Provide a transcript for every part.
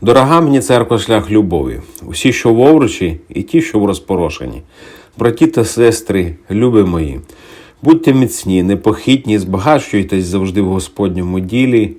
Дорога мені церква шлях любові, усі, що в овручі, і ті, що в розпорошенні. Браті та сестри, люби мої, будьте міцні, непохитні, збагачуйтесь завжди в Господньому ділі,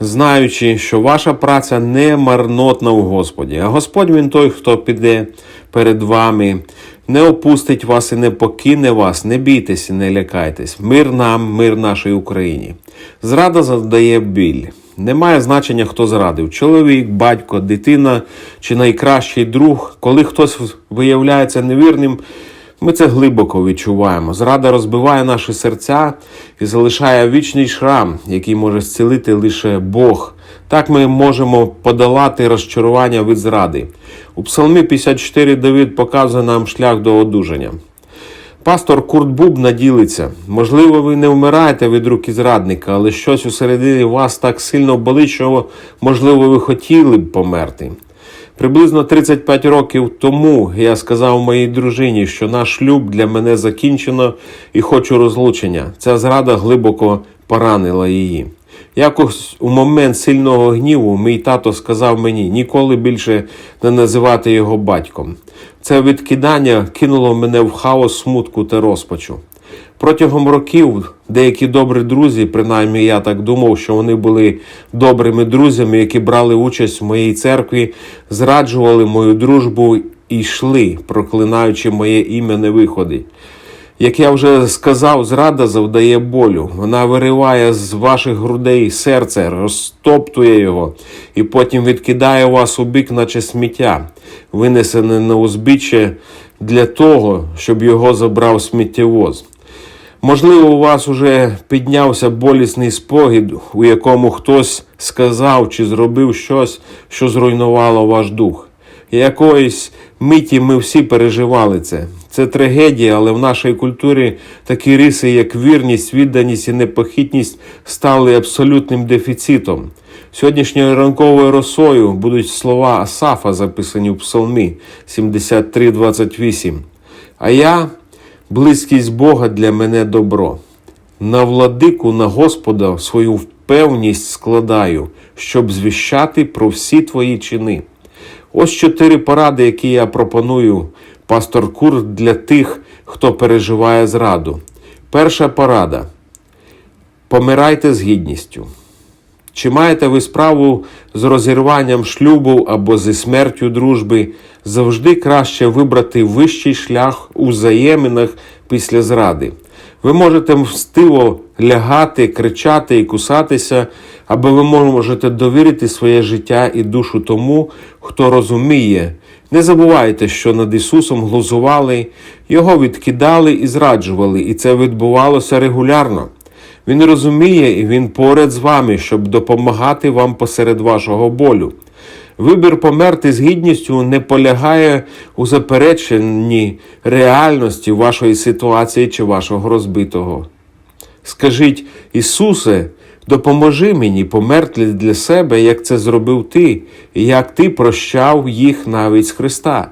знаючи, що ваша праця не марнотна у Господі, а Господь він той, хто піде перед вами, не опустить вас і не покине вас, не бійтесь і не лякайтесь. Мир нам, мир нашій Україні. Зрада завдає біль. Немає значення, хто зрадив: чоловік, батько, дитина чи найкращий друг. Коли хтось виявляється невірним, ми це глибоко відчуваємо. Зрада розбиває наші серця і залишає вічний шрам, який може зцілити лише Бог. Так ми можемо подолати розчарування від зради. У Псалмі 54 Давид показує нам шлях до одужання. Пастор Курт Бубна ділиться. Можливо, ви не вмираєте від руки зрадника, але щось усередині вас так сильно болить, що, можливо, ви хотіли б померти. Приблизно 35 років тому я сказав моїй дружині, що наш шлюб для мене закінчено і хочу розлучення. Ця зрада глибоко поранила її. Якось у момент сильного гніву мій тато сказав мені ніколи більше не називати його батьком. Це відкидання кинуло мене в хаос смутку та розпачу. Протягом років деякі добрі друзі, принаймні я так думав, що вони були добрими друзями, які брали участь в моїй церкві, зраджували мою дружбу і йшли, проклинаючи моє ім'я не виходи. Як я вже сказав, зрада завдає болю. Вона вириває з ваших грудей серце, розтоптує його і потім відкидає вас у бік, наче сміття, винесене на узбіччя для того, щоб його забрав сміттєвоз. Можливо, у вас уже піднявся болісний спогід, у якому хтось сказав чи зробив щось, що зруйнувало ваш дух. Якоїсь миті ми всі переживали це. Це трагедія, але в нашій культурі такі риси, як вірність, відданість і непохитність, стали абсолютним дефіцитом. Сьогоднішньою ранковою росою будуть слова Асафа, записані в Псалмі 73.28. А я, близькість Бога для мене добро. На владику, на Господа свою впевність складаю, щоб звіщати про всі твої чини. Ось чотири поради, які я пропоную, пастор Кур, для тих, хто переживає зраду. Перша порада. Помирайте з гідністю. Чи маєте ви справу з розірванням шлюбу або зі смертю дружби, завжди краще вибрати вищий шлях у взаєминах після зради. Ви можете мстиво лягати, кричати і кусатися, або ви можете довірити своє життя і душу тому, хто розуміє. Не забувайте, що над Ісусом глузували, Його відкидали і зраджували, і це відбувалося регулярно. Він розуміє і Він поряд з вами, щоб допомагати вам посеред вашого болю. Вибір померти з гідністю не полягає у запереченні реальності вашої ситуації чи вашого розбитого. Скажіть, Ісусе, допоможи мені померти для себе, як це зробив Ти, і як Ти прощав їх навіть з Христа.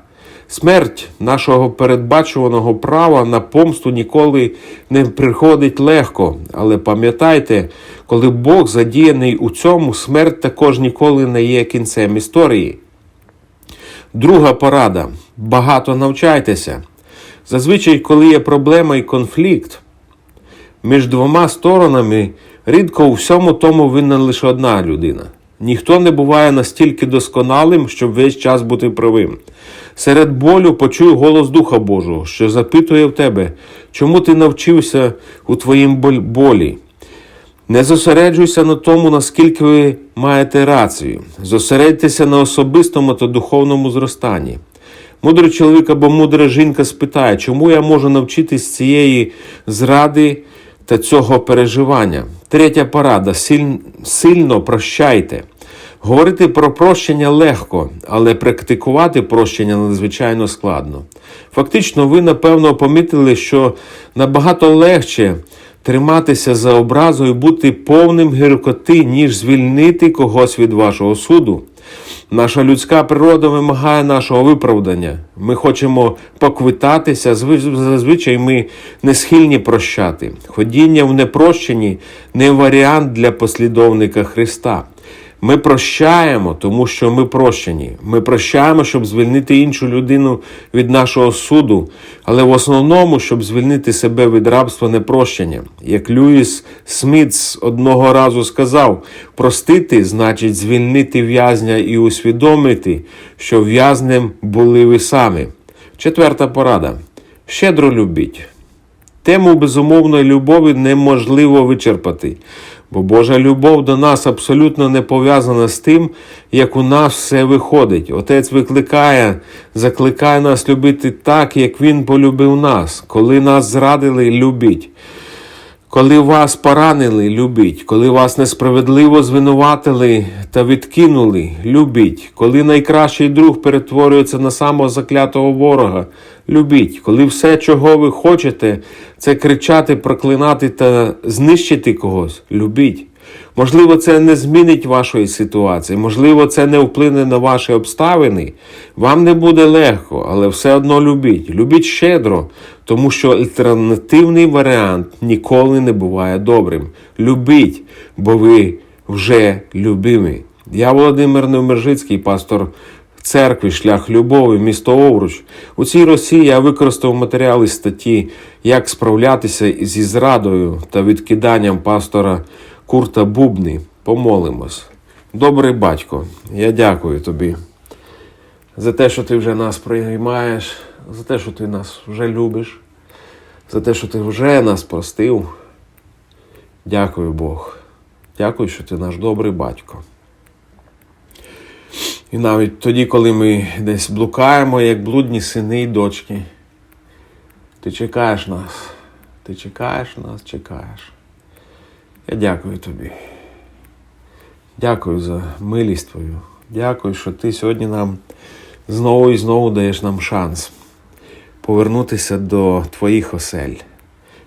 Смерть нашого передбачуваного права на помсту ніколи не приходить легко, але пам'ятайте, коли Бог задіяний у цьому, смерть також ніколи не є кінцем історії. Друга порада. Багато навчайтеся. Зазвичай, коли є проблема і конфлікт між двома сторонами, рідко у всьому тому винна лише одна людина. Ніхто не буває настільки досконалим, щоб весь час бути правим. Серед болю почуй голос Духа Божого, що запитує в тебе, чому ти навчився у твоїм болі. Не зосереджуйся на тому, наскільки ви маєте рацію. Зосередьтеся на особистому та духовному зростанні. Мудрий чоловік або мудра жінка спитає, чому я можу навчитись цієї зради та цього переживання. Третя порада сильно прощайте. Говорити про прощення легко, але практикувати прощення надзвичайно складно. Фактично, ви, напевно, помітили, що набагато легше триматися за образою, бути повним гіркоти, ніж звільнити когось від вашого суду. Наша людська природа вимагає нашого виправдання. Ми хочемо поквитатися, зазвичай ми не схильні прощати. Ходіння в непрощенні не варіант для послідовника Христа. Ми прощаємо, тому що ми прощені. Ми прощаємо, щоб звільнити іншу людину від нашого суду, але в основному, щоб звільнити себе від рабства непрощення. Як Льюіс Смітс одного разу сказав: простити значить звільнити в'язня і усвідомити, що в'язнем були ви самі. Четверта порада. Щедро любіть. Тему безумовної любові неможливо вичерпати, бо Божа любов до нас абсолютно не пов'язана з тим, як у нас все виходить. Отець викликає, закликає нас любити так, як Він полюбив нас. Коли нас зрадили, любіть. Коли вас поранили, любіть. Коли вас несправедливо звинуватили та відкинули, любіть. Коли найкращий друг перетворюється на самого заклятого ворога, любіть. Коли все, чого ви хочете, це кричати, проклинати та знищити когось, любіть. Можливо, це не змінить вашої ситуації, можливо, це не вплине на ваші обставини. Вам не буде легко, але все одно любіть. Любіть щедро, тому що альтернативний варіант ніколи не буває добрим. Любіть, бо ви вже любимі. Я Володимир Невмержицький, пастор церкви Шлях Любові, місто Овруч. У цій Росії я використав матеріали статті, як справлятися зі зрадою та відкиданням пастора Курта Бубни. Помолимось. Добрий батько, я дякую тобі за те, що ти вже нас приймаєш, за те, що ти нас вже любиш, за те, що ти вже нас простив. Дякую Бог. Дякую, що ти наш добрий батько. І навіть тоді, коли ми десь блукаємо, як блудні сини і дочки, ти чекаєш нас, ти чекаєш нас, чекаєш. Я дякую тобі. Дякую за милість твою. Дякую, що ти сьогодні нам знову і знову даєш нам шанс повернутися до твоїх осель,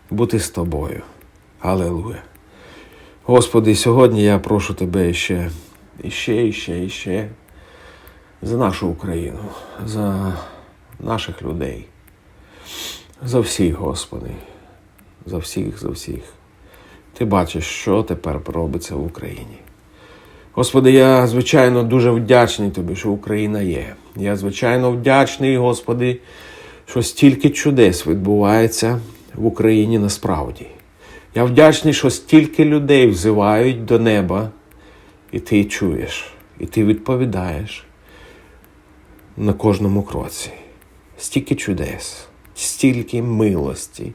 бути з тобою. Алелуя. Господи, сьогодні я прошу тебе ще, іще, іще, іще за нашу Україну, за наших людей, за всіх, Господи, за всіх, за всіх. Ти бачиш, що тепер робиться в Україні. Господи, я звичайно дуже вдячний тобі, що Україна є. Я звичайно вдячний, Господи, що стільки чудес відбувається в Україні насправді. Я вдячний, що стільки людей взивають до неба, і ти чуєш, і ти відповідаєш на кожному кроці. Стільки чудес, стільки милості,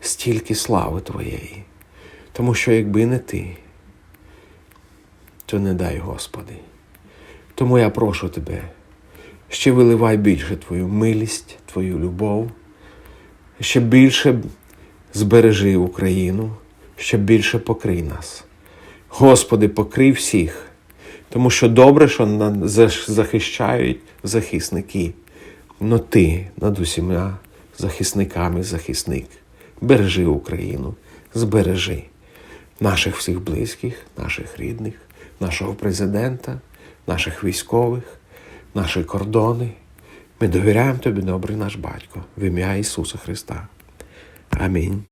стільки слави Твоєї. Тому що якби не ти, то не дай Господи. Тому я прошу тебе, ще виливай більше Твою милість, Твою любов, ще більше збережи Україну, ще більше покрий нас. Господи, покрий всіх, тому що добре, що нас захищають захисники, но ти над усіма захисниками захисник. Бережи Україну, збережи наших всіх близьких, наших рідних, нашого президента, наших військових, наші кордони. Ми довіряємо тобі, добрий наш батько, в ім'я Ісуса Христа. Амінь.